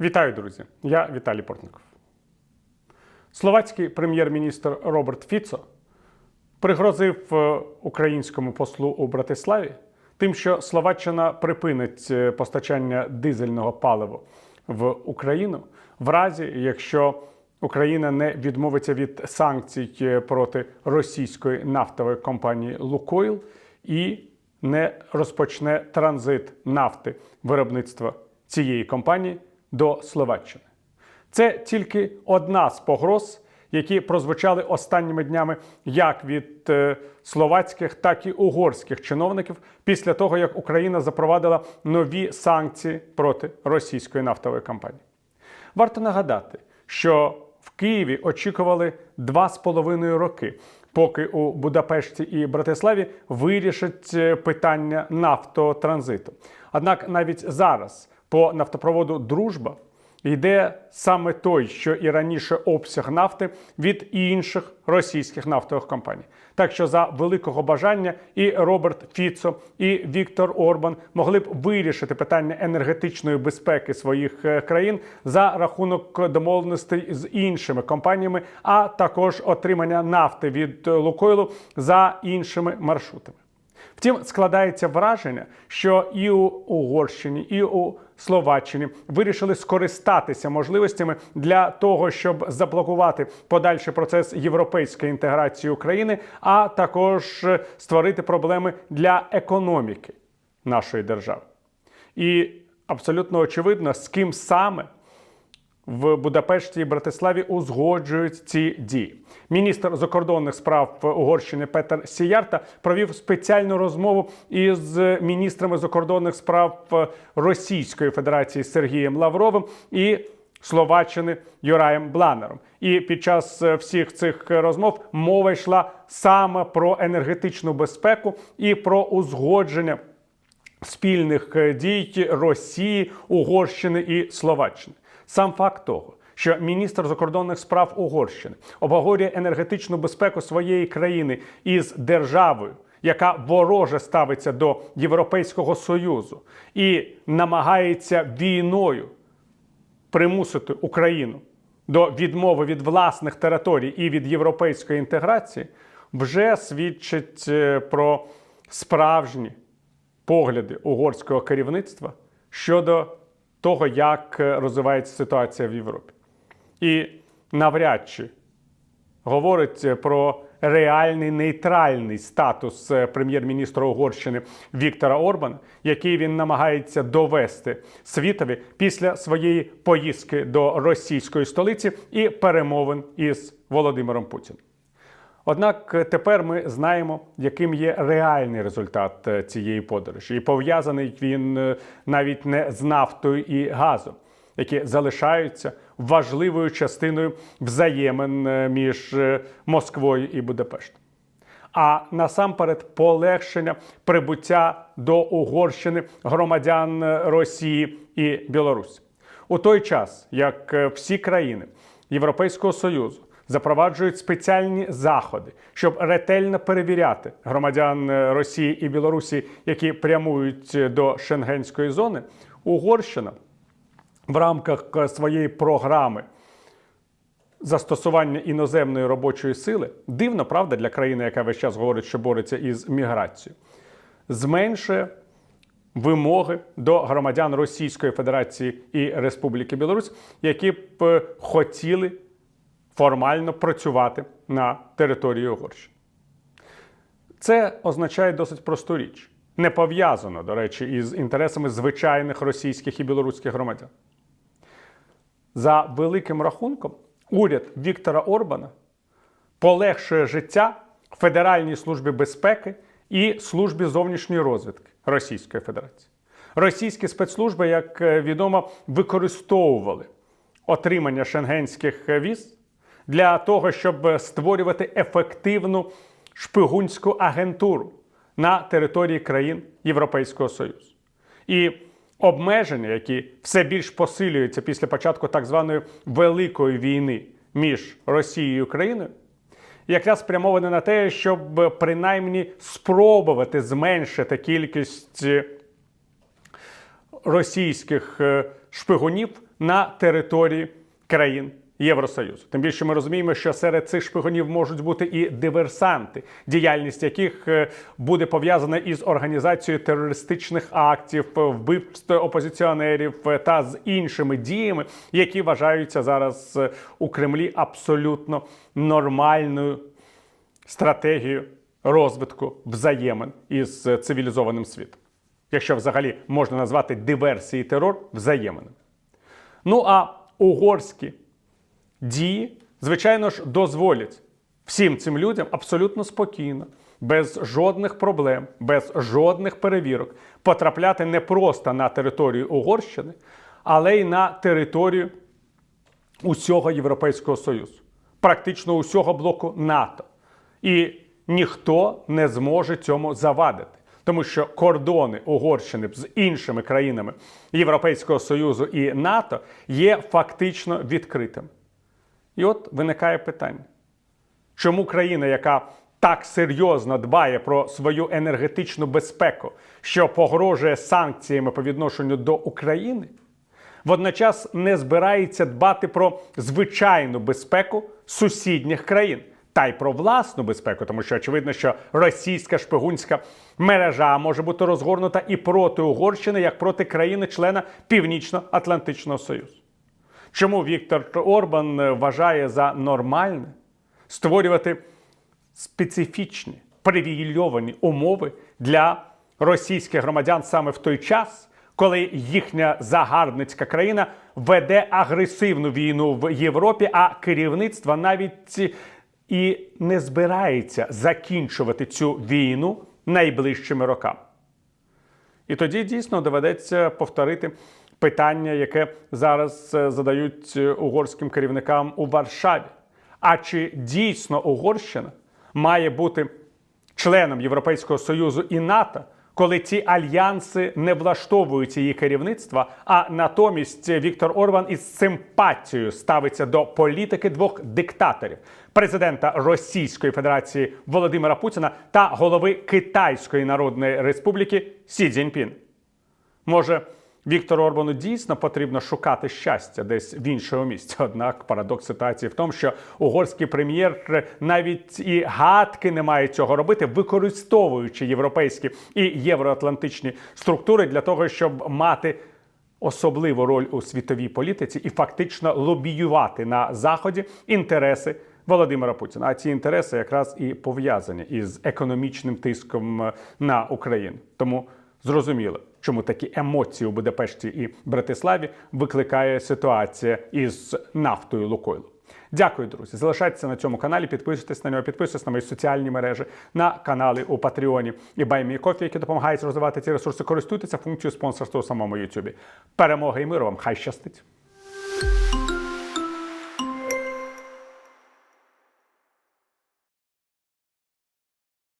Вітаю, друзі! Я Віталій Портников. Словацький прем'єр-міністр Роберт Фіцо пригрозив е, українському послу у Братиславі тим, що Словаччина припинить е, постачання дизельного палива в Україну в разі, якщо Україна не відмовиться від санкцій е, проти російської нафтової компанії Лукойл і не розпочне транзит нафти виробництва цієї компанії до Словаччини. Це тільки одна з погроз, які прозвучали останніми днями як від е, словацьких, так і угорських чиновників після того, як Україна запровадила нові санкції проти російської нафтової компанії. Варто нагадати, що в Києві очікували два з половиною роки, поки у Будапешті і Братиславі вирішать е, питання нафтотранзиту. Однак навіть зараз по нафтопроводу Дружба йде саме той, що і раніше обсяг нафти від інших російських нафтових компаній. Так що за великого бажання і Роберт Фіцо, і Віктор Орбан могли б вирішити питання енергетичної безпеки своїх е, країн за рахунок домовленостей з іншими компаніями, а також отримання нафти від е, Лукойлу за іншими маршрутами. Втім, складається враження, що і у Угорщині, і у Словаччині вирішили скористатися можливостями для того, щоб заблокувати подальший процес європейської інтеграції України, а також е, створити проблеми для економіки нашої держави. І абсолютно очевидно, з ким саме в Будапешті і Братиславі узгоджують ці дії. Міністр закордонних справ Угорщини Петер Сіярта провів спеціальну розмову із міністрами закордонних справ Російської Федерації Сергієм Лавровим і Словаччини Юраєм Бланером. І під час всіх цих розмов мова йшла саме про енергетичну безпеку і про узгодження спільних дій Росії, Угорщини і Словаччини. Сам факт того, що міністр закордонних справ Угорщини обговорює енергетичну безпеку своєї країни із державою, яка вороже ставиться до Європейського союзу і намагається війною примусити Україну до відмови від власних територій і від європейської інтеграції, вже свідчить е, про справжні погляди угорського керівництва щодо того, як е, розвивається ситуація в Європі. І навряд чи говорить е, про реальний нейтральний статус е, прем'єр-міністра Угорщини Віктора Орбана, який він намагається довести світові після своєї поїздки до російської столиці і перемовин із Володимиром Путіним. Однак е, тепер ми знаємо, яким є реальний результат е, цієї подорожі, і пов'язаний він е, навіть не з нафтою і газом, які залишаються важливою частиною взаємин між Москвою і Будапештом. А насамперед полегшення прибуття до Угорщини громадян Росії і Білорусі у той час, як всі країни Європейського Союзу запроваджують спеціальні заходи, щоб ретельно перевіряти громадян е, Росії і Білорусі, які прямують е, до Шенгенської зони. Угорщина в рамках е, своєї програми. Застосування іноземної робочої сили дивно, правда, для країни, яка весь час говорить, що бореться із міграцією, зменшує вимоги до громадян Російської Федерації і Республіки Білорусь, які б хотіли формально працювати на території Угорщини. Це означає досить просту річ. Не пов'язано, до речі, із інтересами звичайних російських і білоруських громадян. За великим рахунком, уряд Віктора Орбана полегшує життя Федеральній службі безпеки і службі зовнішньої розвідки Російської Федерації. Російські спецслужби, як е, відомо, використовували отримання шенгенських віз для того, щоб створювати ефективну шпигунську агентуру на території країн Європейського Союзу. І обмеження, які все більш посилюються після початку так званої великої війни між Росією і Україною, якраз спрямовані на те, щоб принаймні спробувати зменшити кількість російських е, шпигунів на території країн Євросоюзу. Тим більше ми розуміємо, що серед цих шпигунів можуть бути і диверсанти, діяльність яких е, буде пов'язана із організацією терористичних актів, е, вбивств опозиціонерів е, та з іншими діями, які вважаються зараз у Кремлі абсолютно нормальною стратегією розвитку взаємин із цивілізованим світом. Якщо взагалі можна назвати диверсії терор взаєминами. Ну а угорські дії, звичайно ж, дозволять всім цим людям абсолютно спокійно, без жодних проблем, без жодних перевірок потрапляти не просто на територію Угорщини, але й на територію усього Європейського Союзу, практично усього блоку НАТО. І ніхто не зможе цьому завадити. Тому що кордони Угорщини з іншими країнами Європейського Союзу і НАТО є фактично відкритими. І от виникає питання: чому країна, яка так серйозно дбає про свою енергетичну безпеку, що погрожує санкціями по відношенню до України, водночас не збирається дбати про звичайну безпеку сусідніх країн. Та й про власну безпеку, тому що очевидно, що російська шпигунська мережа може бути розгорнута і проти Угорщини, як проти країни-члена Північно-Атлантичного Союзу. Чому Віктор Орбан е, вважає за нормальне створювати специфічні привілейовані умови для російських громадян саме в той час, коли їхня загарбницька країна веде агресивну війну в Європі, а керівництво навіть і не збирається закінчувати цю війну найближчими роками. І тоді дійсно доведеться повторити питання, яке зараз е, задають е, угорським керівникам у Варшаві. А чи дійсно Угорщина має бути членом Європейського Союзу і НАТО, коли ці альянси не влаштовують її керівництва, а натомість Віктор Орбан із симпатією ставиться до політики двох диктаторів: президента Російської Федерації Володимира Путіна та голови Китайської Народної Республіки Сі Цзіньпін? Може, Віктору Орбану дійсно потрібно шукати щастя десь в іншому місці. Однак парадокс ситуації в тому, що угорський прем'єр навіть і гадки не має цього робити, використовуючи європейські і євроатлантичні структури для того, щоб мати особливу роль у світовій політиці і фактично лобіювати на заході інтереси. Володимира Путіна, а ці інтереси якраз і пов'язані із економічним тиском на Україну. Тому зрозуміло, чому такі емоції у Будапешті і Братиславі викликає ситуація із нафтою Лукойлу. Дякую, друзі. Залишайтеся на цьому каналі, підписуйтесь на нього, підписуйтесь на мої соціальні мережі, на канали у Патреоні і Баймі.Кофі, які допомагають розвивати ці ресурси. Користуйтеся функцією спонсорства у самому Ютубі. Перемоги і миру вам! Хай щастить!